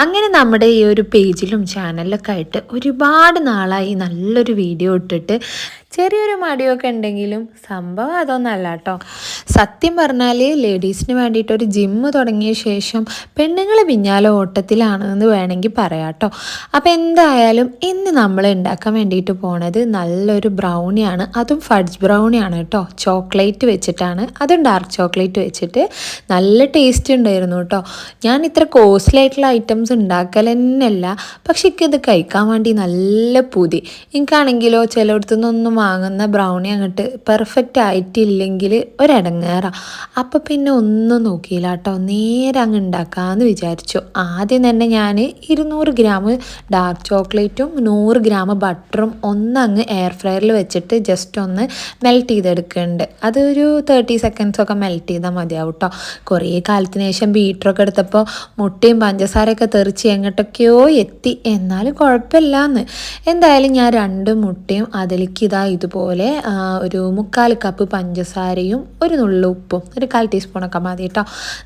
അങ്ങനെ നമ്മുടെ ഈ ഒരു പേജിലും ചാനലിലൊക്കെ ആയിട്ട് ഒരുപാട് നാളായി നല്ലൊരു വീഡിയോ ഇട്ടിട്ട് ചെറിയൊരു മടിയൊക്കെ ഉണ്ടെങ്കിലും സംഭവം അതൊന്നല്ല കേട്ടോ സത്യം പറഞ്ഞാൽ ലേഡീസിന് വേണ്ടിയിട്ട് ഒരു ജിമ്മ് തുടങ്ങിയ ശേഷം പെണ്ണുങ്ങൾ പിന്നാലെ ഓട്ടത്തിലാണ് എന്ന് വേണമെങ്കിൽ പറയാം കേട്ടോ അപ്പോൾ എന്തായാലും ഇന്ന് നമ്മൾ ഉണ്ടാക്കാൻ വേണ്ടിയിട്ട് പോണത് നല്ലൊരു ബ്രൗണിയാണ് അതും ഫഡ്ജ് ബ്രൗണിയാണ് കേട്ടോ. ചോക്ലേറ്റ് വെച്ചിട്ടാണ്. അതും ഡാർക്ക് ചോക്ലേറ്റ് വെച്ചിട്ട് നല്ല ടേസ്റ്റ് ഉണ്ടായിരുന്നു കേട്ടോ. ഞാൻ ഇത്ര കോസ്റ്റ്ലി ആയിട്ടുള്ള ഐറ്റംസ് ഉണ്ടാക്കൽ തന്നെയല്ല പക്ഷെ ഇത് കഴിക്കാൻ വേണ്ടി നല്ല പൂതി. എനിക്കാണെങ്കിലോ ചിലയിടത്തുനിന്നൊന്നും വാങ്ങുന്ന ബ്രൗണി അങ്ങോട്ട് പെർഫെക്റ്റ് ആയിട്ടില്ലെങ്കിൽ ഒരടങ്ങേറാ. അപ്പോൾ പിന്നെ ഒന്നും നോക്കിയില്ല കേട്ടോ നേരെ അങ്ങ് ഉണ്ടാക്കാമെന്ന് വിചാരിച്ചു. ആദ്യം തന്നെ ഞാൻ ഇരുന്നൂറ് ഗ്രാം ഡാർക്ക് ചോക്ലേറ്റും നൂറ് ഗ്രാം ബട്ടറും ഒന്നങ്ങ് എയർ ഫ്രയറിൽ വെച്ചിട്ട് ജസ്റ്റ് ഒന്ന് മെൽറ്റ് ചെയ്തെടുക്കുന്നുണ്ട് അതൊരു തേർട്ടി സെക്കൻഡ്സൊക്കെ മെൽറ്റ് ചെയ്താൽ മതിയാവും കേട്ടോ കുറേ കാലത്തിന് ശേഷം ബീറ്ററൊക്കെ എടുത്തപ്പോൾ മുട്ടയും പഞ്ചസാരയൊക്കെ തെറിച്ച് എങ്ങോട്ടൊക്കെയോ എത്തി. എന്നാലും കുഴപ്പമില്ലാന്ന്. എന്തായാലും ഞാൻ രണ്ട് മുട്ടയും അതിലേക്ക് ഇതാ ഇതുപോലെ ഒരു മുക്കാൽ കപ്പ് പഞ്ചസാരയും ഒരു നുള്ളു ഉപ്പും ഒരു കാൽ ടീസ്പൂണൊക്കെ മതി കേട്ടോ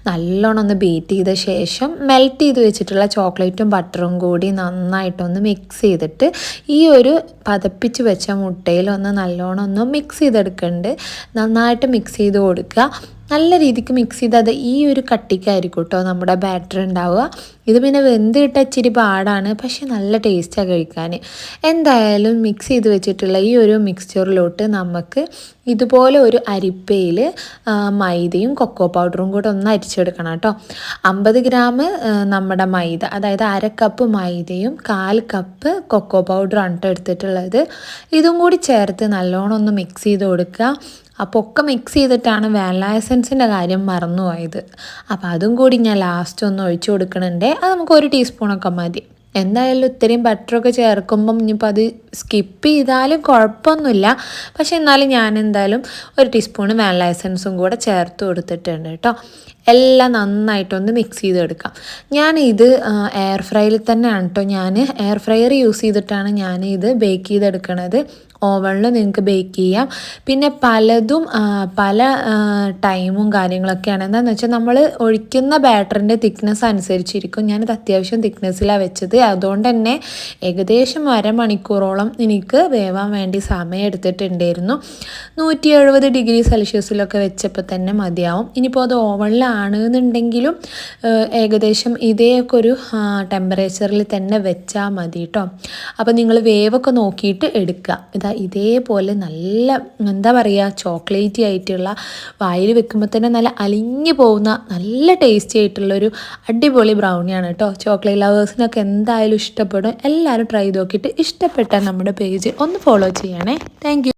നല്ലോണം ഒന്ന് ബീറ്റ് ചെയ്ത ശേഷം മെൽറ്റ് ചെയ്ത് വെച്ചിട്ടുള്ള ചോക്ലേറ്റും ബട്ടറും കൂടി നന്നായിട്ടൊന്ന് മിക്സ് ചെയ്തിട്ട് ഈ ഒരു പതപ്പിച്ച് വെച്ച മുട്ടയിൽ ഒന്ന് നല്ലോണം ഒന്ന് മിക്സ് ചെയ്തെടുക്കുന്നുണ്ട് നന്നായിട്ട് മിക്സ് ചെയ്ത് കൊടുക്കുക നല്ല രീതിക്ക് മിക്സ് ചെയ്ത് ഈ ഒരു കട്ടിക്കായിരിക്കും കേട്ടോ നമ്മുടെ ബാറ്റർ ഉണ്ടാവുക. ഇത് പിന്നെ വെന്ത് ഇട്ട ഇച്ചിരി പാടാണ് പക്ഷേ നല്ല ടേസ്റ്റാണ് കഴിക്കാൻ എന്തായാലും മിക്സ് ചെയ്ത് വെച്ചിട്ടുള്ള ഈ ഒരു മിക്സ്ചറിലോട്ട് നമുക്ക് ഇതുപോലെ ഒരു അരിപ്പയിൽ മൈദയും കൊക്കോ പൗഡറും കൂടെ ഒന്ന് അരിച്ചെടുക്കണം കേട്ടോ. അമ്പത് ഗ്രാം നമ്മുടെ മൈദ അതായത് അര കപ്പ് മൈദയും കാൽ കപ്പ് കൊക്കോ പൗഡറും കേട്ടോ എടുത്തിട്ടുള്ളത്. ഇതും കൂടി ചേർത്ത് നല്ലോണം ഒന്ന് മിക്സ് ചെയ്ത് കൊടുക്കുക. അപ്പോൾ ഒക്കെ മിക്സ് ചെയ്തിട്ടാണ് വാനില എസൻസിന്റെ കാര്യം മറന്നുപോയത്. അപ്പോൾ അതും കൂടി ഞാൻ ലാസ്റ്റ് ഒന്ന് ഒഴിച്ചു കൊടുക്കണുണ്ട്. അത് നമുക്ക് ഒരു ടീസ്പൂണൊക്കെ മതി. എന്തായാലും ഇത്രയും ബട്ടറൊക്കെ ചേർക്കുമ്പം ഇനിയിപ്പോൾ അത് സ്കിപ്പ് ചെയ്താലും കുഴപ്പമൊന്നുമില്ല. പക്ഷേ എന്നാലും ഞാൻ എന്തായാലും ഒരു ടീസ്പൂണ് വാനില എസൻസും കൂടെ ചേർത്ത് കൊടുത്തിട്ടുണ്ട് കേട്ടോ. എല്ലാം നന്നായിട്ടൊന്ന് മിക്സ് ചെയ്തെടുക്കാം. ഞാൻ ഇത് എയർ ഫ്രൈയിൽ തന്നെയാണ് കേട്ടോ ഞാൻ എയർ ഫ്രയർ യൂസ് ചെയ്തിട്ടാണ് ഞാൻ ഇത് ബേക്ക് ചെയ്തെടുക്കണത്. ഓവണിൽ നിങ്ങൾക്ക് ബേക്ക് ചെയ്യാം. പിന്നെ പലതും പല ടൈമും കാര്യങ്ങളൊക്കെയാണ്. എന്താണെന്ന് വെച്ചാൽ നമ്മൾ ഒഴിക്കുന്ന ബാറ്ററിന്റെ തിക്നെസ് അനുസരിച്ചിരിക്കും. ഞാനിത് അത്യാവശ്യം തിക്നെസ്സിലാണ് വെച്ചത്. അതുകൊണ്ട് തന്നെ ഏകദേശം അരമണിക്കൂറോളം എനിക്ക് വേവാൻ വേണ്ടി സമയം എടുത്തിട്ടുണ്ടായിരുന്നു. നൂറ്റി എഴുപത് ഡിഗ്രി സെൽഷ്യസിലൊക്കെ വെച്ചപ്പോൾ തന്നെ മതിയാവും. ഇനിയിപ്പോൾ അത് ഓവണിലാണ് എന്നുണ്ടെങ്കിലും ഏകദേശം ഇതേയൊക്കെ ഒരു ടെമ്പറേച്ചറിൽ തന്നെ വെച്ചാൽ മതി കേട്ടോ അപ്പോൾ നിങ്ങൾ വേവൊക്കെ നോക്കിയിട്ട് എടുക്കുക ഇതാ ഇതേപോലെ നല്ല എന്താ പറയുക ചോക്ലേറ്റി ആയിട്ടുള്ള വായിൽ വെക്കുമ്പോൾ തന്നെ നല്ല അലിഞ്ഞു പോകുന്ന നല്ല ടേസ്റ്റി ആയിട്ടുള്ളൊരു അടിപൊളി ബ്രൗണിയാണ് കേട്ടോ ചോക്ലേറ്റ് ലവേഴ്സിനൊക്കെ എന്തായാലും ഇഷ്ടപ്പെടും. എല്ലാവരും ട്രൈ ചെയ്ത് നോക്കിയിട്ട് ഇഷ്ടപ്പെട്ടാൽ നമ്മുടെ പേജ് ഒന്ന് ഫോളോ ചെയ്യണേ. താങ്ക്